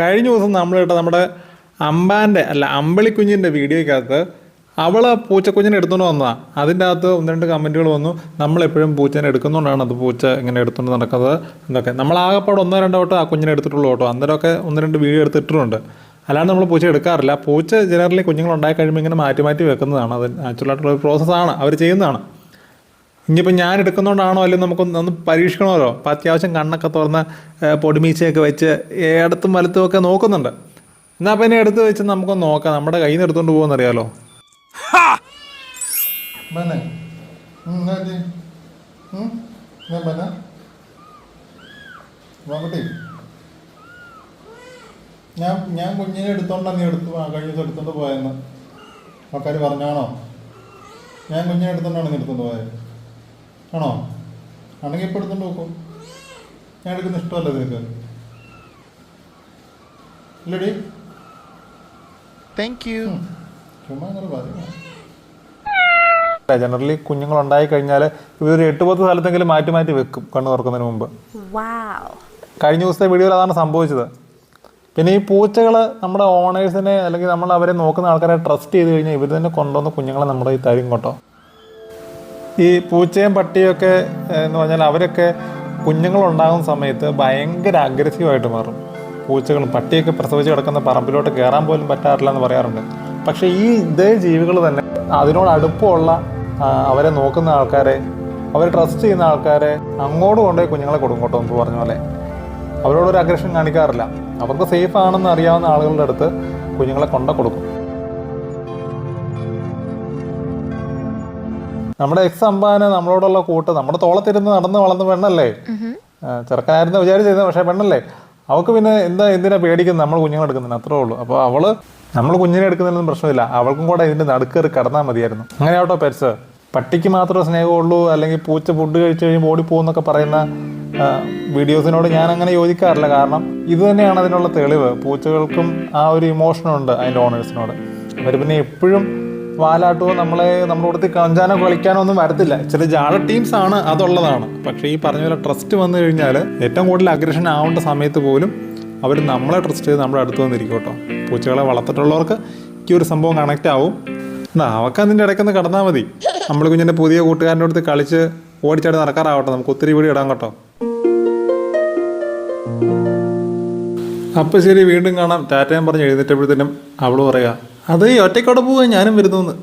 കഴിഞ്ഞ ദിവസം നമ്മൾ കേട്ട നമ്മുടെ അമ്പാന്റെ അല്ല അമ്പളിക്കുഞ്ഞിന്റെ വീഡിയോയ്ക്കകത്ത് അവൾ ആ പൂച്ചക്കുഞ്ഞിനെ എടുത്തുകൊണ്ട് വന്നതാണ് അതിന്റെ അകത്ത് ഒന്ന് രണ്ട് കമന്റുകൾ വന്നു. നമ്മളെപ്പോഴും പൂച്ചനെ എടുക്കുന്നതുകൊണ്ടാണ് അത് പൂച്ച ഇങ്ങനെ എടുത്തുകൊണ്ട് നടക്കുന്നത് എന്നൊക്കെ. നമ്മൾ ആകെപ്പാട് ഒന്നോ രണ്ടോ വട്ടം ആ കുഞ്ഞിനെ എടുത്തിട്ടുള്ളൂ കേട്ടോ. അന്നേരമൊക്കെ ഒന്ന് രണ്ട് വീഡിയോ എടുത്തിട്ടുണ്ട് അല്ലാണ്ട് നമ്മൾ പൂച്ച എടുക്കാറില്ല. പൂച്ച ജനറലി കുഞ്ഞുങ്ങൾ ഉണ്ടായി കഴിയുമ്പോൾ ഇങ്ങനെ മാറ്റി മാറ്റി വെക്കുന്നതാണ്. അത് നാച്ചുറലായിട്ടുള്ള ഒരു പ്രോസസ്സാണ് അവർ ചെയ്യുന്നതാണ്. ഇനിയിപ്പോൾ ഞാൻ എടുക്കുന്നതുകൊണ്ടാണോ അല്ലെങ്കിൽ നമുക്കൊന്ന് ഒന്ന് പരീക്ഷിക്കണമല്ലോ? അപ്പോൾ അത്യാവശ്യം കണ്ണൊക്കെ തുറന്ന് പൊടിമീച്ചയൊക്കെ വെച്ച് ഏടത്തും വലത്തും ഒക്കെ നോക്കുന്നുണ്ട്. എന്നാൽ പിന്നെ എടുത്ത് വെച്ച് നമുക്കൊന്ന് നോക്കാം. നമ്മുടെ കയ്യിൽ നിന്ന് എടുത്തുകൊണ്ട് പോകുമെന്നറിയാലോ ഞാൻ ഞാൻ കുഞ്ഞിനെ എടുത്തോണ്ടാ നീ എടുത്തു ആ കഴിഞ്ഞ ദിവസം എടുത്തോണ്ട് പോയെന്ന്. ആൾക്കാർ പറഞ്ഞാണോ? ഞാൻ കുഞ്ഞിനെ എടുത്തോണ്ടാണ് നീ എടുത്തോണ്ട് പോയത് ആണോ? ആണെങ്കിൽ ഇപ്പോൾ എടുത്തു നോക്കും ഞാൻ എടുക്കുന്ന ഇഷ്ടമല്ല നിനക്ക്. ഇല്ലടി. താങ്ക് യു ചുമ്മാ അങ്ങനെ പറയുക ജനറലി കുഞ്ഞുങ്ങൾ ഉണ്ടായി കഴിഞ്ഞാൽ ഇവർ എട്ട് പത്ത് സ്ഥലത്തെങ്കിലും മാറ്റി മാറ്റി വെക്കും കണ്ണു തുറക്കുന്നതിന് മുമ്പ്. കഴിഞ്ഞ ദിവസത്തെ വീഡിയോയിൽ അതാണ് സംഭവിച്ചത്. പിന്നെ ഈ പൂച്ചകൾ നമ്മുടെ ഓണേഴ്സിനെ അല്ലെങ്കിൽ നമ്മൾ അവരെ നോക്കുന്ന ആൾക്കാരെ ട്രസ്റ്റ് ചെയ്ത് കഴിഞ്ഞാൽ ഇവർ തന്നെ കൊണ്ടുവന്ന് കുഞ്ഞുങ്ങളെ നമ്മുടെ ഈ തരും കേട്ടോ. ഈ പൂച്ചയും പട്ടിയൊക്കെ എന്ന് പറഞ്ഞാൽ അവരൊക്കെ കുഞ്ഞുങ്ങളുണ്ടാകുന്ന സമയത്ത് ഭയങ്കര അഗ്രസീവായിട്ട് മാറും. പൂച്ചകളും പട്ടിയൊക്കെ പ്രസവിച്ച് കിടക്കുന്ന പറമ്പിലോട്ട് കയറാൻ പോലും പറ്റാറില്ല എന്ന് പറയാറുണ്ട്. പക്ഷേ ഈ ഇതേ ജീവികൾ തന്നെ അതിനോട് അടുപ്പമുള്ള അവരെ നോക്കുന്ന ആൾക്കാരെ അവരെ ട്രസ്റ്റ് ചെയ്യുന്ന ആൾക്കാരെ അങ്ങോട്ട് കൊണ്ടുപോയി കുഞ്ഞുങ്ങളെ കൊടുക്കും കേട്ടോ എന്ന് പറഞ്ഞ പോലെ. അവരോടൊരു അഗ്രഷൻ കാണിക്കാറില്ല. അവർക്ക് സേഫ് ആണെന്ന് അറിയാവുന്ന ആളുകളുടെ അടുത്ത് കുഞ്ഞുങ്ങളെ കൊണ്ട കൊടുക്കും. നമ്മുടെ എക്സ് അമ്പാന് നമ്മളോടുള്ള കൂട്ട് നമ്മുടെ തോളത്തിരുന്ന് നടന്ന് വളർന്ന പെണ്ണല്ലേ? ചെറുക്കനായിരുന്നു വിചാരിച്ചിരുന്നത് പക്ഷേ പെണ്ണല്ലേ? അവൾക്ക് പിന്നെ എന്താ എന്തിനാ പേടിക്കുന്നത്? നമ്മൾ കുഞ്ഞുങ്ങൾ എടുക്കുന്നതിന് അത്രേ ഉള്ളൂ. അപ്പോൾ അവൾ നമ്മൾ കുഞ്ഞിനെ എടുക്കുന്നതിനൊന്നും പ്രശ്നമില്ല. അവൾക്കും കൂടെ ഇതിന്റെ നടുക്കേറി കടന്നാൽ മതിയായിരുന്നു. അങ്ങനെ ആവട്ടോ പെരിച്ച് പട്ടിക്ക് മാത്രമേ സ്നേഹമുള്ളൂ അല്ലെങ്കിൽ പൂച്ച ഫുഡ് കഴിച്ചു കഴിയുമ്പോൾ ഓടിപ്പോകുന്നൊക്കെ പറയുന്ന വീഡിയോസിനോട് ഞാൻ അങ്ങനെ യോജിക്കാറില്ല. കാരണം ഇത് തന്നെയാണ് അതിനുള്ള തെളിവ്. പൂച്ചകൾക്കും ആ ഒരു ഇമോഷനുണ്ട് അതിന്റെ ഓണേഴ്സിനോട് അവർ പിന്നെ എപ്പോഴും വാലാട്ടുമോ നമ്മളെ നമ്മുടെ അടുത്ത് കഞ്ചാനോ കളിക്കാനോ ഒന്നും വരത്തില്ല. ചില ജാള ടീംസ് ആണ് അതുള്ളതാണ്. പക്ഷേ ഈ പറഞ്ഞ പോലെ ട്രസ്റ്റ് വന്നു കഴിഞ്ഞാൽ ഏറ്റവും കൂടുതൽ അഗ്രഷൻ ആവേണ്ട സമയത്ത് പോലും അവർ നമ്മളെ ട്രസ്റ്റ് ചെയ്ത് നമ്മുടെ അടുത്ത് വന്നിരിക്കും കേട്ടോ പൂച്ചകളെ വളർത്തിട്ടുള്ളവർക്ക് ഈ ഒരു സംഭവം കണക്റ്റ് ആവും. എന്നാ അവർക്ക് അതിന്റെ ഇടയ്ക്കൊന്ന് കടന്നാൽ മതി. നമ്മൾ കുഞ്ഞിന്റെ പുതിയ കൂട്ടുകാരന്റെ അടുത്ത് കളിച്ച് ഓടിച്ചാടി നടക്കാറാവട്ടെ. നമുക്ക് ഒത്തിരി വീട് ഇടാൻ കേട്ടോ. അപ്പോൾ ശരി വീണ്ടും കാണാം. ടാറ്റയും പറഞ്ഞ് എഴുന്നേറ്റപ്പോഴത്തേനും അവൾ പറയാ അത് ഒറ്റയ്ക്കോടെ പോവാൻ ഞാനും വരുന്നു